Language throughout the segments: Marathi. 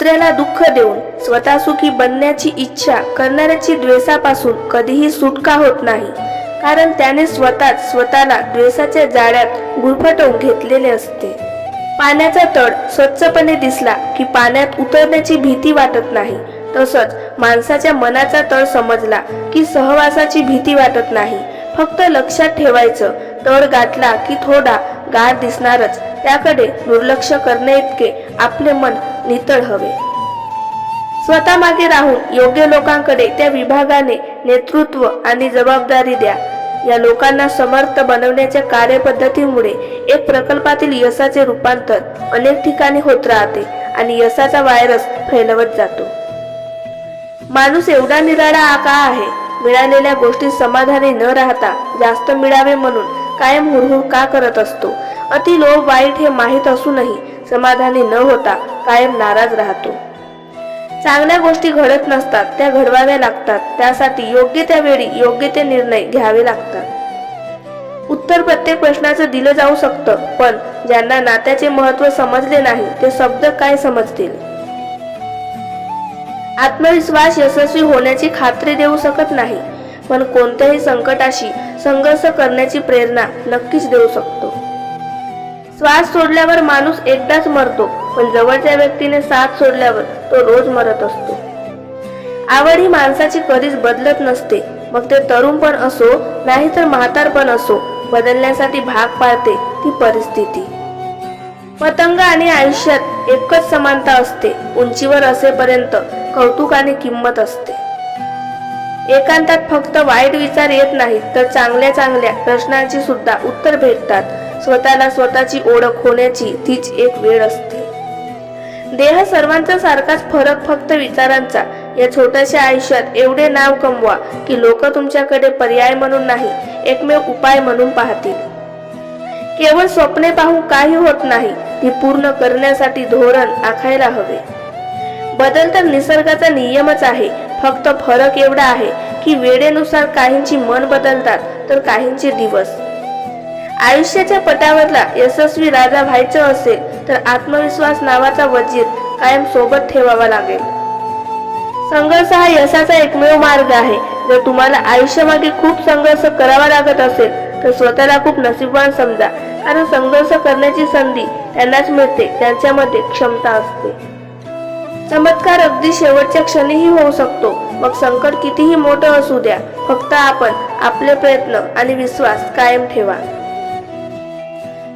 दुसऱ्याला दुःख देऊन स्वतः सुखी बनण्याची इच्छा करणाऱ्याची द्वेषापासून कधीही सुटका होत नाही. कारण त्याने स्वतःच स्वतःला द्वेषाच्या जाळ्यात गुरफटवून घेतलेले असते. पाण्याचा तळ स्वच्छपणे दिसला की पाण्यात उतरण्याची भीती वाटत नाही. तसंच माणसाच्या मनाचा तळ समजला की सहवासाची भीती वाटत नाही. फक्त लक्षात ठेवायचं तळ गाठला की थोडा गार दिसणारच. त्याकडे दुर्लक्ष करणे इतके आपले मन नितळ हवे. स्वतः मागे राहून योग्य लोकांकडे त्या विभागाने नेतृत्व आणि जबाबदारी द्या. या लोकांना समर्थ बनवण्याच्या कार्यपद्धतीमुळे एक प्रकल्पातील यशाचे रूपांतर अनेक ठिकाणी होत राहते आणि यशाचा व्हायरस फैलवत जातो. माणूस एवढा निराळा का आहे? मिळालेल्या गोष्टी समाधानी न राहता जास्त मिळावे म्हणून कायम हुरहुर का करत असतो? अति लोभ वाईट हे माहीत असूनही समाधानी न होता कायम नाराज राहतो. चांगल्या गोष्टी घडत नसतात त्या घडवाव्या लागतात. त्यासाठी योग्य त्या वेळी योग्य ते निर्णय घ्यावे लागतात. उत्तर प्रत्येक प्रश्नाचं दिलं जाऊ शकतं पण ज्यांना नात्याचे महत्त्व समजले नाही ते शब्द काय समजतील? आत्मविश्वास यशस्वी होण्याची खात्री देऊ शकत नाही पण कोणत्याही संकटाशी संघर्ष करण्याची प्रेरणा नक्कीच देऊ शकतो. श्वास सोडल्यावर माणूस एकदाच मरतो पण जवळच्या व्यक्तीने साथ सोडल्यावर तो रोज मरत असतो. आवड ही माणसाची कधीच बदलत नसते. मग ते तरुण पण असो नाही तर म्हातारपण असो बदलण्यासाठी भाग पाडते ती परिस्थिती. पतंग आणि आयुष्यात एकच समानता असते. उंचीवर असेपर्यंत कौतुक आणि किंमत असते. एकांतात फक्त वाईट विचार येत नाहीत तर चांगल्या चांगल्या प्रश्नांची सुद्धा उत्तर भेटतात. स्वतःला स्वतःची ओळख होण्याची तीच एक वेळ असते. देह सर्वांचा सारखाच फरक फक्त विचारांचा. या छोट्याशा आयुष्यात एवढे नाव कमवा की लोक तुमच्याकडे पर्याय म्हणून नाही एकमेव उपाय म्हणून पाहतील. केवळ स्वप्ने पाहून काही होत नाही ती पूर्ण करण्यासाठी धोरण आखायला हवे. बदल तर निसर्गाचा नियमच आहे फक्त फरक एवढा आहे की वेळेनुसार काहींची मन बदलतात तर काहींचे दिवस. आयुष्याच्या पटावरला यशस्वी राजा व्हायचं असेल तर आत्मविश्वास नावाचा वजीर कायम सोबत ठेवावा लागेल. संघर्ष हा यशाचा एकमेव मार्ग आहे. जर तुम्हाला आयुष्यामागे खूप संघर्ष करावा लागत असेल तर स्वतःला खूप नसीबवान समजा. कारण संघर्ष करण्याची संधी त्यांनाच मिळते त्यांच्यामध्ये क्षमता असते. चमत्कार अगदी शेवटच्या क्षणीही होऊ शकतो. मग संकट कितीही मोठं असू द्या फक्त आपण आपले प्रयत्न आणि विश्वास कायम ठेवा.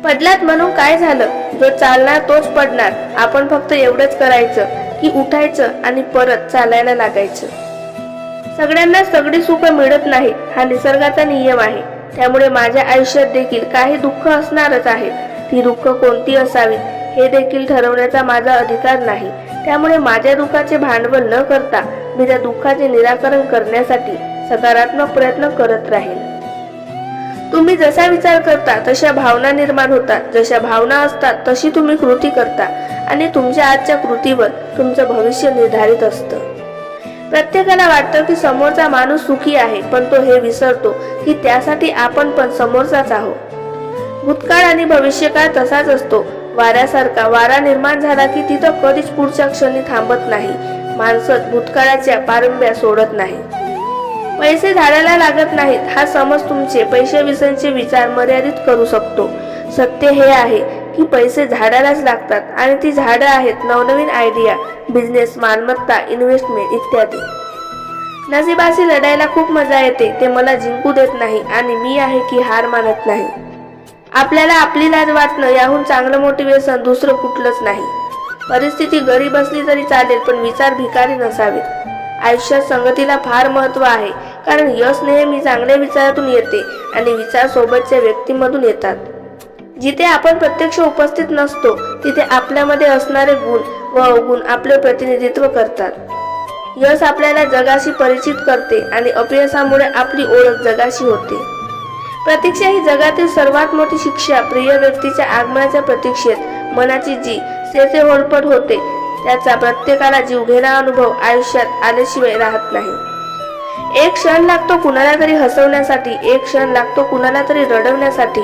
पडलात म्हणून काय झालं? जो चालणार तोच पडणार. आपण फक्त एवढंच करायचं की उठायचं आणि परत चालायला लागायचं. सगळ्यांना सगळी सुख मिळत नाही हा निसर्गाचा नियम आहे. त्यामुळे माझ्या आयुष्यात देखील काही दुःख असणारच आहे. ती दुःख कोणती असावीत हे देखील ठरवण्याचा माझा अधिकार नाही. त्यामुळे माझ्या दुःखाचे भांडवल न करता मी त्या दुःखाचे निराकरण करण्यासाठी सकारात्मक प्रयत्न करत राहील तुम्ही जसा विचार करता तशा भावना निर्माण होतात. जशा भावना असतात तशी तुम्ही कृती करता आणि तुमच्या आजच्या कृतीवर तुमचं भविष्य निर्धारित असतं. प्रत्येकाला वाटतं की समोरचा माणूस सुखी आहे पण तो हे विसरतो की त्यासाठी आपण पण समोरचाच आहोत. भूतकाळ आणि भविष्यकाळ तसाच असतो. वाऱ्यासारखा वारा निर्माण झाला की तिथं कधीच पुढच्या क्षणी थांबत नाही. माणसं भूतकाळाच्या पारंब्या सोडत नाही पैसे झाडाला लागत नाहीत. हा समज तुमचे पैसे विसनचे विचार मर्यादित करू शकतो. सत्य हे आहे की पैसे झाडालाच लागतात आणि ती झाडं आहेत नवनवीन आयडिया बिझनेस मालमत्ता इन्व्हेस्टमेंट इत्यादी. नशिबाशी लढायला खूप मजा येते. ते मला जिंकू देत नाही आणि मी आहे की हार मानत नाही. आपल्याला आपली लाज वाटणं याहून चांगलं मोटिवेशन दुसरं कुठलंच नाही. परिस्थिती गरीब असली तरी चालेल पण विचार भिकारी नसावेत. आयुष्यात संगतीला फार महत्त्व आहे. कारण यश नेहमी चांगल्या विचारातून येते आणि विचार सोबतच्या व्यक्तीमधून येतात. जिथे आपण प्रत्यक्ष उपस्थित नसतो तिथे आपल्यामध्ये असणारे गुण व अवगुण आपले प्रतिनिधित्व करतात. यश आपल्याला जगाशी परिचित करते आणि अपयशामुळे आपली ओळख जगाशी होते. प्रतीक्षा ही जगातील सर्वात मोठी शिक्षा प्रिय व्यक्तीच्या आगमनाच्या प्रतीक्षेत मनाची जी सेसे होलपट होते त्याचा प्रत्येकाला जीवघेणा अनुभव आयुष्यात आल्याशिवाय राहत नाही. एक क्षण लागतो कुणाला तरी हसवण्यासाठी एक क्षण लागतो कुणाला तरी रडवण्यासाठी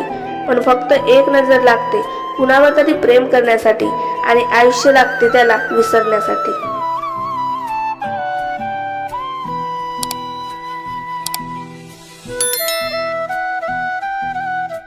पण फक्त एक नजर लागते कुणावर तरी प्रेम करण्यासाठी आणि आयुष्य लागते त्याला विसरण्यासाठी.